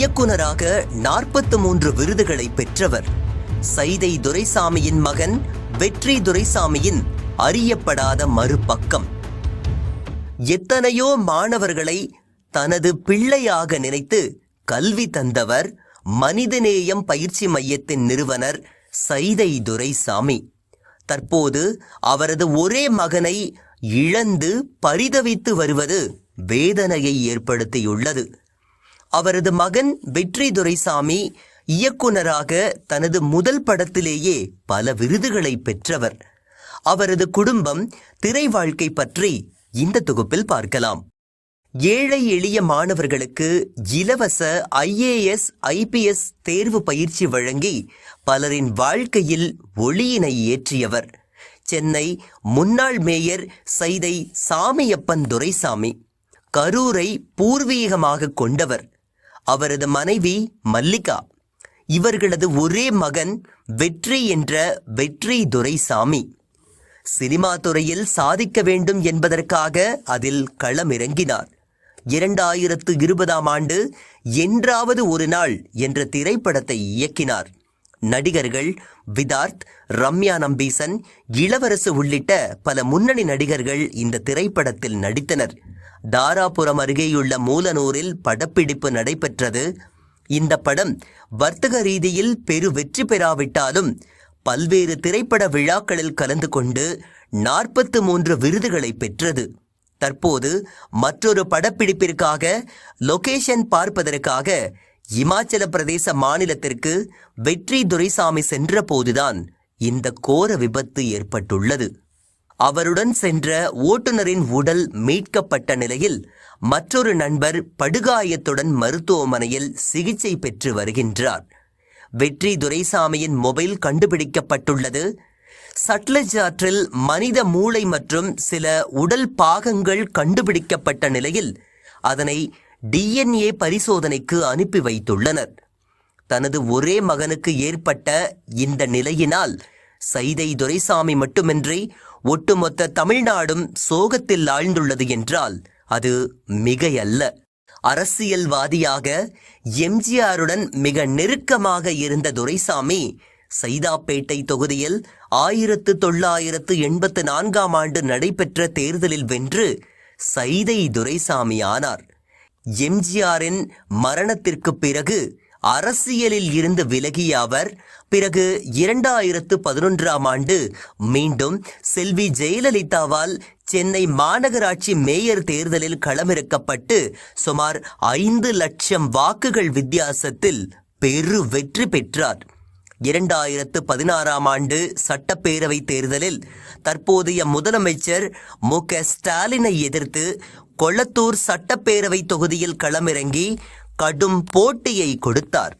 இயக்குனராக நாற்பத்து மூன்று விருதுகளை பெற்றவர். சைதை துரைசாமியின் மகன் வெற்றி துரைசாமியின் அறியப்படாத மறுபக்கம். எத்தனையோ மாணவர்களை தனது பிள்ளையாக நினைத்து கல்வி தந்தவர் மனிதநேயம் பயிற்சி மையத்தின் நிறுவனர் சைதை துரைசாமி. தற்போது அவரது ஒரே மகனை இழந்து பரிதவித்து வருவது வேதனையை ஏற்படுத்தியுள்ளது. அவரது மகன் வெற்றி துரைசாமி இயக்குனராக தனது முதல் படத்திலேயே பல விருதுகளை பெற்றவர். அவரது குடும்பம் திரை வாழ்க்கை பற்றி இந்த தொகுப்பில் பார்க்கலாம். ஏழை எளிய மாணவர்களுக்கு இலவச ஐஏஎஸ் ஐபிஎஸ் தேர்வு பயிற்சி வழங்கி பலரின் வாழ்க்கையில் ஒளியினை ஏற்றியவர். சென்னை முன்னாள் மேயர் சைதை சாமியப்பன் துரைசாமி. கரூரை பூர்வீகமாக கொண்டவர். அவரது மனைவி மல்லிகா. இவர்களது ஒரே மகன் வெற்றி என்ற வெற்றி துரைசாமி. சினிமா துறையில் சாதிக்க வேண்டும் என்பதற்காக அதில் களமிறங்கினார். இரண்டாயிரத்து இருபதாம் ஆண்டு என்றாவது ஒரு நாள் என்ற திரைப்படத்தை இயக்கினார். நடிகர்கள் விதார்த் ரம்யா நம்பீசன் இளவரசு உள்ளிட்ட பல முன்னணி நடிகர்கள் இந்த திரைப்படத்தில் நடித்தனர். தாராபுரம் அருகேயுள்ள மூலனூரில் படப்பிடிப்பு நடைபெற்றது. இந்த படம் வர்த்தக ரீதியில் பெரு வெற்றி பெறாவிட்டாலும் பல்வேறு திரைப்பட விழாக்களில் கலந்து கொண்டு நாற்பத்து மூன்று விருதுகளை பெற்றது. தற்போது மற்றொரு படப்பிடிப்பிற்காக லொகேஷன் பார்ப்பதற்காக இமாச்சல பிரதேச மாநிலத்திற்கு வெற்றி துரைசாமி சென்றபோதுதான் இந்த கோர விபத்து ஏற்பட்டுள்ளது. அவருடன் சென்ற ஓட்டுநரின் உடல் மீட்கப்பட்ட நிலையில் மற்றொரு நண்பர் படுகாயத்துடன் மருத்துவமனையில் சிகிச்சை பெற்று வருகின்றார். வெற்றி துரைசாமியின் மொபைல் கண்டுபிடிக்கப்பட்டுள்ளது. சட்லஜ் ஆற்றில் மனித மூளை மற்றும் சில உடல் பாகங்கள் கண்டுபிடிக்கப்பட்ட நிலையில் அதனை டிஎன்ஏ பரிசோதனைக்கு அனுப்பி வைத்துள்ளனர். தனது ஒரே மகனுக்கு ஏற்பட்ட இந்த நிலையினால் சைதை துரைசாமி மட்டுமின்றி ஒட்டுமொத்த தமிழ்நாடும் சோகத்தில் ஆழ்ந்துள்ளது என்றால் அது மிகையல்ல. அரசியல்வாதியாக எம்ஜிஆருடன் மிக நெருக்கமாக இருந்த துரைசாமி சைதாப்பேட்டை தொகுதியில் ஆயிரத்து தொள்ளாயிரத்து எண்பத்து நான்காம் ஆண்டு நடைபெற்ற தேர்தலில் வென்று சைதை துரைசாமி ஆனார். எம்ஜிஆரின் மரணத்திற்கு பிறகு அரசியலில் இருந்து விலகிய அவர் பிறகு இரண்டாயிரத்து பதினொன்றாம் ஆண்டு மீண்டும் செல்வி ஜெயலலிதாவால் சென்னை மாநகராட்சி மேயர் தேர்தலில் களமிறக்கப்பட்டு சுமார் ஐந்து லட்சம் வாக்குகள் வித்தியாசத்தில் பெரு வெற்றி பெற்றார். இரண்டாயிரத்து பதினாறாம் ஆண்டு சட்டப்பேரவை தேர்தலில் தற்போதைய முதலமைச்சர் மு க ஸ்டாலினை எதிர்த்து கொளத்தூர் சட்டப்பேரவை தொகுதியில் களமிறங்கி கடும் போட்டியை கொடுத்தார்.